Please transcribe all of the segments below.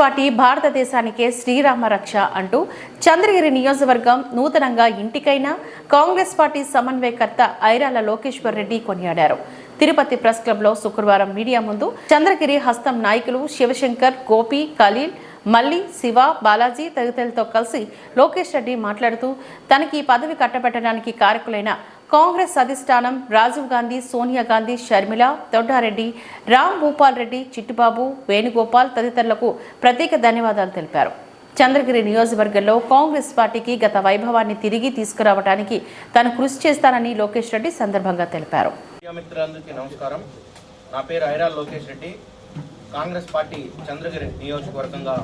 Party భారతదేశానికే Srirama రక్ష అంటూ చంద్రగిరి నియోజకవర్గం నూతనంగా ఇంటికైనా కాంగ్రెస్ పార్టీ సమన్వయకర్త ఐరాల లోకేశ్వర్ రెడ్డి కొనియాడారు. తిరుపతి ప్రెస్ క్లబ్లో శుక్రవారం మీడియా ముందు చంద్రగిరి హస్తం నాయకులు శివశంకర్ గోపి ఖలీల్ మల్లి శివ బాలాజీ తదితరులతో కలిసి లోకేష్ రెడ్డి మాట్లాడుతూ తనకి ఈ పదవి కట్టబెట్టడానికి కారకులైన కాంగ్రెస్ అధిష్టానం రాజీవ్ గాంధీ సోనియా గాంధీ షర్మిల దొడ్డారెడ్డి రామ్ భూపాల్ రెడ్డి చిట్టుబాబు వేణుగోపాల్ తదితరులకు ప్రత్యేక ధన్యవాదాలు తెలిపారు. చంద్రగిరి నియోజకవర్గంలో కాంగ్రెస్ పార్టీకి గత వైభవాన్ని తిరిగి తీసుకురావడానికి తాను కృషి చేస్తానని లోకేష్ రెడ్డి సందర్భంగా తెలిపారు. నమస్కారం. నా పేరు ఐరాల్ లోకేష్ రెడ్డి. కాంగ్రెస్ పార్టీ చంద్రగిరి నియోజకవర్గంగా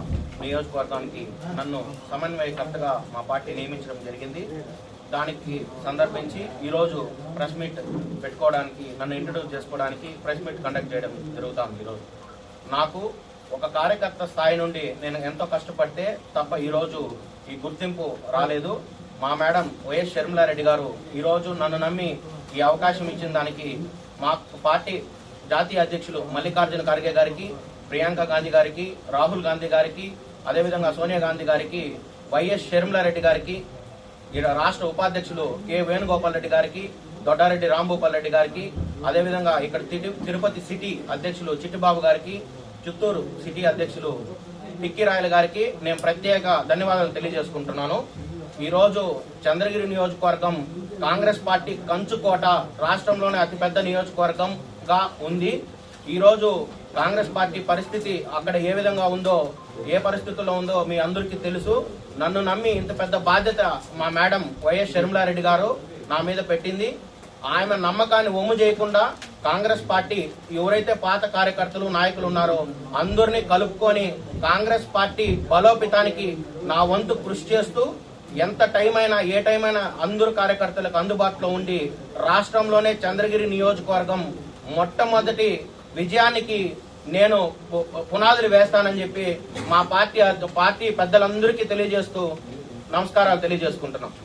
నియోజకవర్గానికి నన్ను సమన్వయకర్తగా మా పార్టీ నియమించడం జరిగింది. దానికి సందర్భించి ఈరోజు ప్రెస్ మీట్ పెట్టుకోవడానికి నన్ను ఇంట్రడ్యూస్ చేసుకోవడానికి ప్రెస్ మీట్ కండక్ట్ చేయడం జరుగుతాం ఈరోజు. నాకు ఒక కార్యకర్త స్థాయి నుండి నేను ఎంతో కష్టపడితే తప్ప ఈరోజు ఈ గుర్తింపు రాలేదు. మా మేడం వైఎస్ షర్మిలారెడ్డి గారు ఈరోజు నన్ను నమ్మి ఈ అవకాశం ఇచ్చిన దానికి మా పార్టీ జాతీయ అధ్యక్షులు మల్లికార్జున ఖర్గే గారికి ప్రియాంక గాంధీ గారికి రాహుల్ గాంధీ గారికి అదేవిధంగా సోనియా గాంధీ గారికి వైఎస్ షర్మిలారెడ్డి గారికి ఈడ రాష్ట్ర ఉపాధ్యక్షులు కె వేణుగోపాల్ రెడ్డి గారికి దొడ్డారెడ్డి రాంభూపాల్ రెడ్డి గారికి అదేవిధంగా ఇక్కడ తిరుపతి సిటీ అధ్యక్షులు చిట్టిబాబు గారికి చిత్తూరు సిటీ అధ్యక్షులు పిక్కి రాయల గారికి నేను ప్రత్యేక ధన్యవాదాలు తెలియజేసుకుంటున్నాను. ఈరోజు చంద్రగిరి నియోజకవర్గం కాంగ్రెస్ పార్టీ కంచుకోట రాష్ట్రంలోనే అతిపెద్ద నియోజకవర్గంగా ఉంది. ఈరోజు కాంగ్రెస్ పార్టీ పరిస్థితి అక్కడ ఏ విధంగా ఉందో ఏ పరిస్థితుల్లో ఉందో మీ అందరికీ తెలుసు. నన్ను నమ్మి ఇంత పెద్ద బాధ్యత మా మేడం వైఎస్ షర్మిలారెడ్డి గారు నా మీద పెట్టింది. ఆమె నమ్మకాన్ని ఒమ్ము చేయకుండా కాంగ్రెస్ పార్టీ ఎవరైతే పాత కార్యకర్తలు నాయకులు ఉన్నారో అందరినీ కలుపుకొని కాంగ్రెస్ పార్టీ బలోపేతానికి నా వంతు కృషి చేస్తూ ఎంత టైం అయినా ఏ టైం అయినా అందరు కార్యకర్తలకు అందుబాటులో ఉండి రాష్ట్రంలోనే చంద్రగిరి నియోజకవర్గం మొట్టమొదటి విజయానికి నేను పు- పునాదులు వేస్తానని చెప్పి మా పార్టీ పార్టీ పెద్దలందరికీ తెలియజేస్తూ నమస్కారాలు తెలియజేసుకుంటున్నాం.